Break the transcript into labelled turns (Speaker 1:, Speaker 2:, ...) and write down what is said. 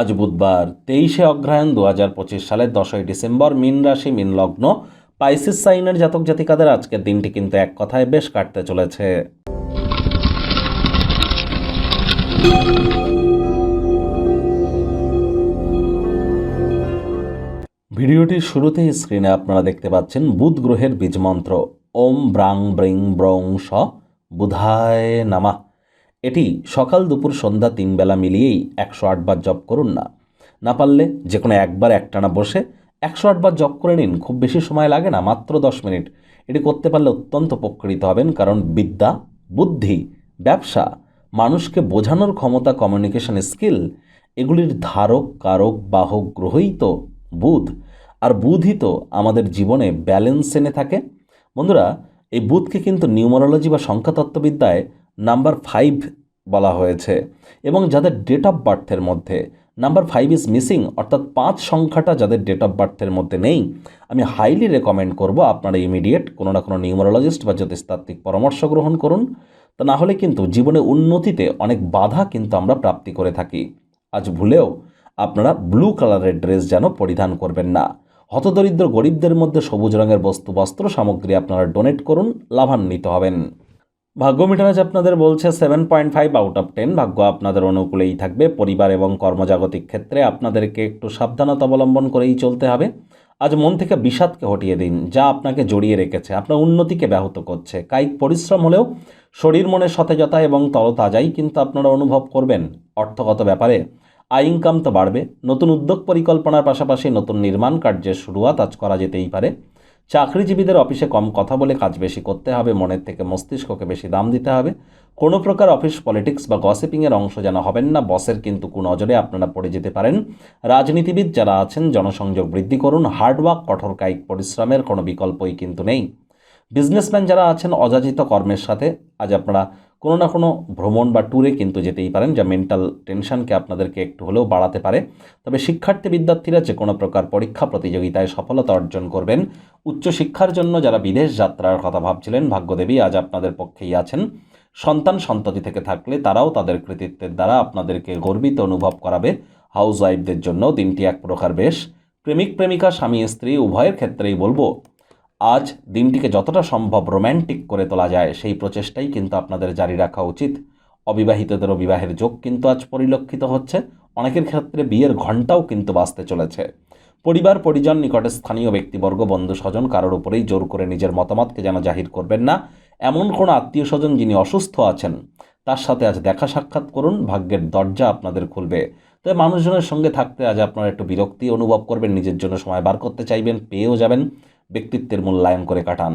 Speaker 1: আজ বুধবার, তেইশে অগ্রহায়ণ দু হাজার পঁচিশ সালের দশই ডিসেম্বর মিন রাশি, মিন লগ্ন, পাইসিস সাইনের জাতক জাতিকাদের আজকের দিনটি কিন্তু এক কথায় বেশ কাটতে চলেছে। ভিডিওটির শুরুতেই স্ক্রিনে আপনারা দেখতে পাচ্ছেন বুধ গ্রহের বীজমন্ত্র ওম ব্রাং ব্রিং ব্রং স বুধায় নামা। এটি সকাল দুপুর সন্ধ্যা তিন বেলা মিলিয়েই একশো আটবার জপ করুন না। না পারলে যে কোনো একবার একটানা বসে একশো আটবার জপ করে নিন, খুব বেশি সময় লাগে না, মাত্র দশ মিনিট। এটি করতে পারলে অত্যন্ত উপকৃত হবেন, কারণ বিদ্যা, বুদ্ধি, ব্যবসা, মানুষকে বোঝানোর ক্ষমতা কমিউনিকেশন স্কিল এগুলির ধারক, কারক, বাহক গ্রহই তো বুধ। আর বুধই তো আমাদের জীবনে ব্যালেন্স এনে থাকে। বন্ধুরা, এই বুধকে কিন্তু নিউমারোলজি বা সংখ্যাতত্ত্ববিদ্যায় নাম্বার ফাইভ বলা হয়েছে এবং যাদের ডেট অফ বার্থের মধ্যে, নাম্বার ফাইভ ইজ মিসিং অর্থাৎ পাঁচ সংখ্যাটা যাদের ডেট অফ বার্থের মধ্যে নেই, আমি হাইলি রেকমেন্ড করব আপনারা ইমিডিয়েট কোনো না কোনো নিউমারোলজিস্ট বা জ্যোতিষতাত্ত্বিক পরামর্শ গ্রহণ করুন। তা না হলে কিন্তু জীবনে উন্নতিতে অনেক বাধা কিন্তু আমরা প্রাপ্তি করে থাকি। আজ ভুলেও আপনারা ব্লু কালারের ড্রেস যেন পরিধান করবেন না। হতদরিদ্র গরিবদের মধ্যে সবুজ রঙের বস্তু, বস্ত্র সামগ্রী আপনারা ডোনেট করুন, লাভান্বিত হবেন। ভাগ্য মিটারাজ আপনাদের বলছে seven point five out of ten ভাগ্য আপনাদের অনুকূলেই থাকবে। পরিবার এবং কর্মজাগতিক ক্ষেত্রে আপনাদেরকে একটু সাবধানতা অবলম্বন করেই চলতে হবে। আজ মন থেকে বিষাদকে হটিয়ে দিন। যা আপনাকে জড়িয়ে রেখেছে। আপনার উন্নতিকে ব্যাহত করছে। কায়িক পরিশ্রম হলেও শরীর মনের সতেজতা এবং তরতাজাই কিন্তু আপনারা অনুভব করবেন অর্থগত ব্যাপারে। আয় ইনকাম তো বাড়বে। নতুন উদ্যোগ পরিকল্পনার পাশাপাশি নতুন নির্মাণ কার্যের শুরুয়াত আজ করা যেতেই পারে। চাকরিজীবীদের অফিসে কম কথা বলে কাজ বেশি করতে হবে, মনের থেকে মস্তিষ্ককে বেশি দাম দিতে হবে। কোনো প্রকার অফিস পলিটিক্স বা গসিপিংয়ের অংশ যেন হবেন না, বসের কিন্তু কুনজরে আপনারা পড়ে যেতে পারেন। রাজনীতিবিদ যারা আছেন, জনসংযোগ বৃদ্ধি করুন হার্ডওয়ার্ক কঠোর কায়িক পরিশ্রমের কোনো বিকল্পই কিন্তু নেই। বিজনেসম্যান যারা আছেন, অযাচিত কর্মের সাথে আজ আপনারা কোনো না কোনো ভ্রমণ বা ট্যুরে কিন্তু যেতেই পারেন, যা মেন্টাল টেনশনকে আপনাদেরকে একটু হলেও বাড়াতে পারে। তবে শিক্ষার্থী বিদ্যার্থীরা যে কোনো প্রকার পরীক্ষা প্রতিযোগিতায় সফলতা অর্জন করবেন। উচ্চশিক্ষার জন্য যারা বিদেশ যাত্রার কথা ভাবছিলেন, ভাগ্যদেবী আজ আপনাদের পক্ষেই আছেন। সন্তান সন্ততি থেকে থাকলে তারাও তাদের কৃতিত্বের দ্বারা আপনাদেরকে গর্বিত অনুভব করাবে। হাউস ওয়াইফদের জন্য দিনটি এক প্রকার বেশ। প্রেমিক প্রেমিকা, স্বামী, স্ত্রী, উভয়ের ক্ষেত্রেই বলব আজ দিনটিকে যতটা সম্ভব রোম্যান্টিক করে তোলা যায়, সেই প্রচেষ্টাই কিন্তু আপনাদের জারি রাখা উচিত। অবিবাহিতদেরও বিবাহের যোগ কিন্তু আজ পরিলক্ষিত হচ্ছে। অনেকের ক্ষেত্রে বিয়ের ঘণ্টাও কিন্তু বাঁচতে চলেছে। পরিবার, পরিজন, নিকটে স্থানীয় ব্যক্তিবর্গ বন্ধু স্বজন কারোর উপরেই জোর করে নিজের মতামতকে যেন জাহির করবেন না। এমন কোনো আত্মীয় স্বজন যিনি অসুস্থ আছেন, তার সাথে আজ দেখা সাক্ষাৎ করুন, ভাগ্যের দরজা আপনাদের খুলবে। তবে মানুষজনের সঙ্গে থাকতে আজ আপনারা একটু বিরক্তি অনুভব করবেন, নিজের জন্য সময় বার করতে চাইবেন, পেয়েও যাবেন। ব্যক্তিত্বের মূল্যায়ন করে কাটান।